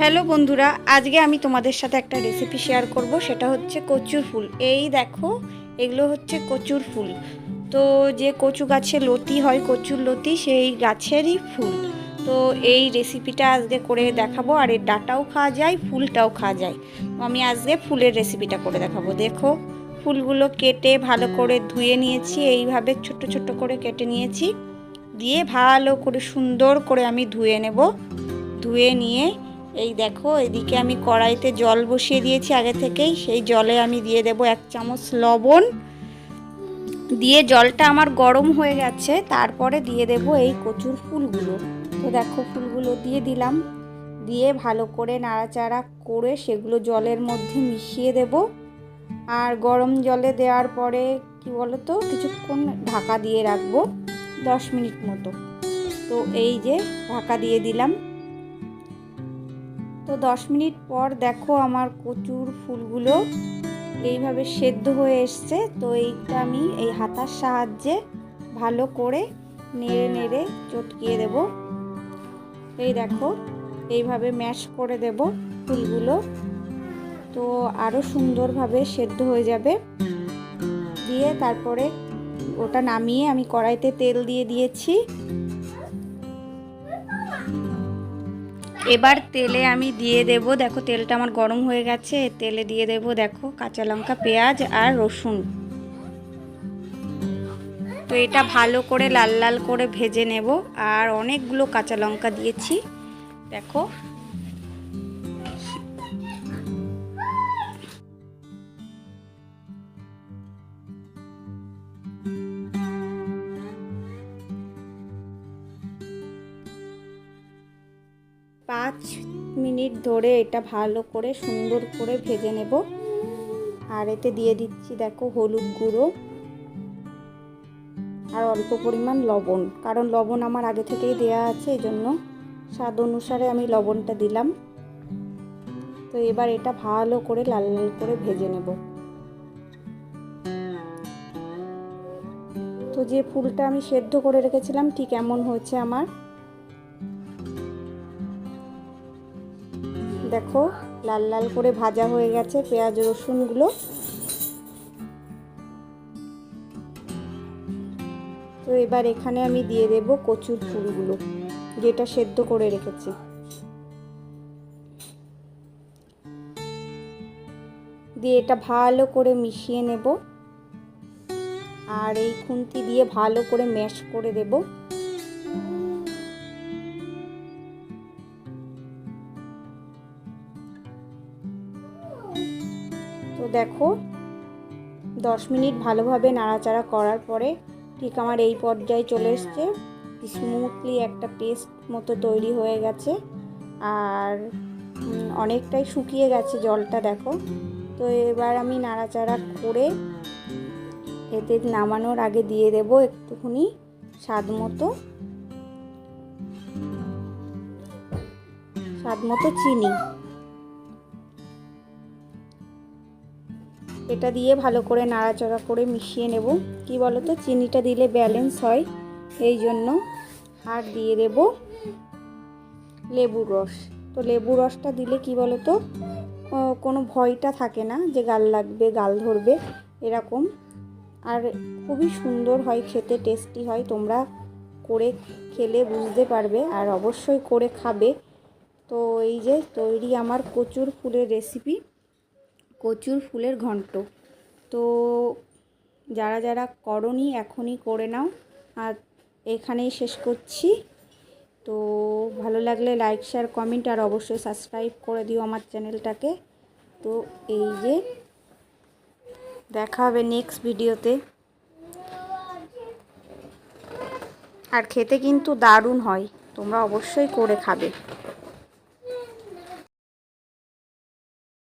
Hello বন্ধুরা, আজকে আমি তোমাদের সাথে একটা রেসিপি শেয়ার করব, সেটা হচ্ছে কচুর ফুল। এই দেখো, এগুলো হচ্ছে কচুর ফুল। তো যে কচু গাছে লতি হয়, কচুর লতি, সেই গাছেরই ফুল। তো এই রেসিপিটা আজকে করে দেখাবো, আর এর ডাটাও খাওয়া যায়, ফুলটাও খাওয়া যায়। তো আমি আজকে ফুলের রেসিপিটা করে দেখাবো। দেখো, ফুলগুলো কেটে ভালো করে ধুয়ে নিয়েছি, এইভাবে ছোট ছোট করে কেটে নিয়েছি। দিয়ে ভালো করে সুন্দর করে আমি ধুয়ে নেব। ধুয়ে নিয়ে এই দেখো, এদিকে আমি কড়াইতে জল বসিয়ে দিয়েছি আগে থেকেই। সেই জলে আমি দিয়ে দেব এক চামচ লবণ। দিয়ে জলটা আমার গরম হয়ে গেছে, তারপরে দিয়ে দেব এই কচুর ফুলগুলো। তো দেখো, ফুলগুলো দিয়ে দিলাম। দিয়ে ভালো করে নাড়াচাড়া করে সেগুলো জলের মধ্যে মিশিয়ে দেব। আর গরম জলে দেওয়ার পরে, কি বলো তো কিছুক্ষণ ঢাকা দিয়ে রাখব, দশ মিনিট মতো। তো এই যে ঢাকা দিয়ে দিলাম। তো দশ মিনিট পর দেখো আমার কচুর ফুলগুলো এইভাবে সেদ্ধ হয়ে এসছে। তো এইটা আমি এই হাতার সাহায্যে ভালো করে নেড়ে নেড়ে চটকিয়ে দেব। এই দেখো, এইভাবে ম্যাশ করে দেব ফুলগুলো। তো আরও সুন্দরভাবে সেদ্ধ হয়ে যাবে। দিয়ে তারপরে ওটা নামিয়ে আমি কড়াইতে তেল দিয়ে দিয়েছি। এবার তেলে আমি দিয়ে দেব, দেখো তেলটা আমার গরম হয়ে গেছে, তেলে দিয়ে দেব, দেখো কাঁচা লঙ্কা, পেঁয়াজ আর রসুন। তো এটা ভালো করে লাল লাল করে ভেজে নেব, আর অনেকগুলো কাঁচা লঙ্কা দিয়েছি, দেখো। পাঁচ মিনিট ধরে এটা ভালো করে সুন্দর করে ভেজে নেব। আর এতে দিয়ে দিচ্ছি দেখো হলুদ গুঁড়ো আর অল্প পরিমাণ লবণ। কারণ লবণ আমার আগে থেকেই দেয়া আছে এই জন্য স্বাদ অনুসারে আমি লবণটা দিলাম। তো এবার এটা ভালো করে লাল লাল করে ভেজে নেব। তো যে ফুলটা আমি সেদ্ধ করে রেখেছিলাম, ঠিক এমন হয়েছে আমার। দেখো, লাল লাল করে ভাজা হয়ে গেছে পেঁয়াজ, রসুনগুলো। তো এবার এখানে আমি দিয়ে দেব কচুর ফুলগুলো যেটা সেদ্ধ করে রেখেছি। দিয়ে এটা ভালো করে মিশিয়ে নেব। আর এই খুন্তি দিয়ে ভালো করে ম্যাশ করে দেবো। দেখো, দশ মিনিট ভালোভাবে নাড়াচাড়া করার পরে ঠিক আমার এই পর্যায়ে চলে এসছে। স্মুথলি একটা পেস্ট মতো তৈরি হয়ে গেছে আর অনেকটাই শুকিয়ে গেছে জলটা, দেখো। তো এবার আমি নাড়াচাড়া করে এতে নামানোর আগে দিয়ে দেব একটুখানি স্বাদ মতো। স্বাদ মতো চিনি। এটা দিয়ে ভালো করে নাড়াচাড়া করে মিশিয়ে নেব। কি বলো তো চিনিটা দিলে ব্যালেন্স হয়। এই জন্য আর দিয়ে দেব লেবুর রস। তো লেবুর রসটা দিলে কি বলো তো কোনো ভয়টা থাকে না যে গাল লাগবে, গাল ধরবে, এরকম। আর খুবই সুন্দর হয়, খেতে টেস্টি হয়। তোমরা করে খেলে বুঝতে পারবে আর অবশ্যই করে খাবে। তো এই যে তৈরি আমার কচুর ফুলের রেসিপি কচুর ফুলের ঘন্ট। তো যারা যারা করনি এখনই করে নাও। আর এখানেই শেষ করছি। তো ভালো লাগলে লাইক শেয়ার কমেন্ট আর অবশ্যই সাবস্ক্রাইব করে দিও আমার চ্যানেলটাকে। তো এই যে দেখা হবে নেক্সট ভিডিওতে আর খেতে কিন্তু দারুণ হয়। তোমরা অবশ্যই করে খাবে।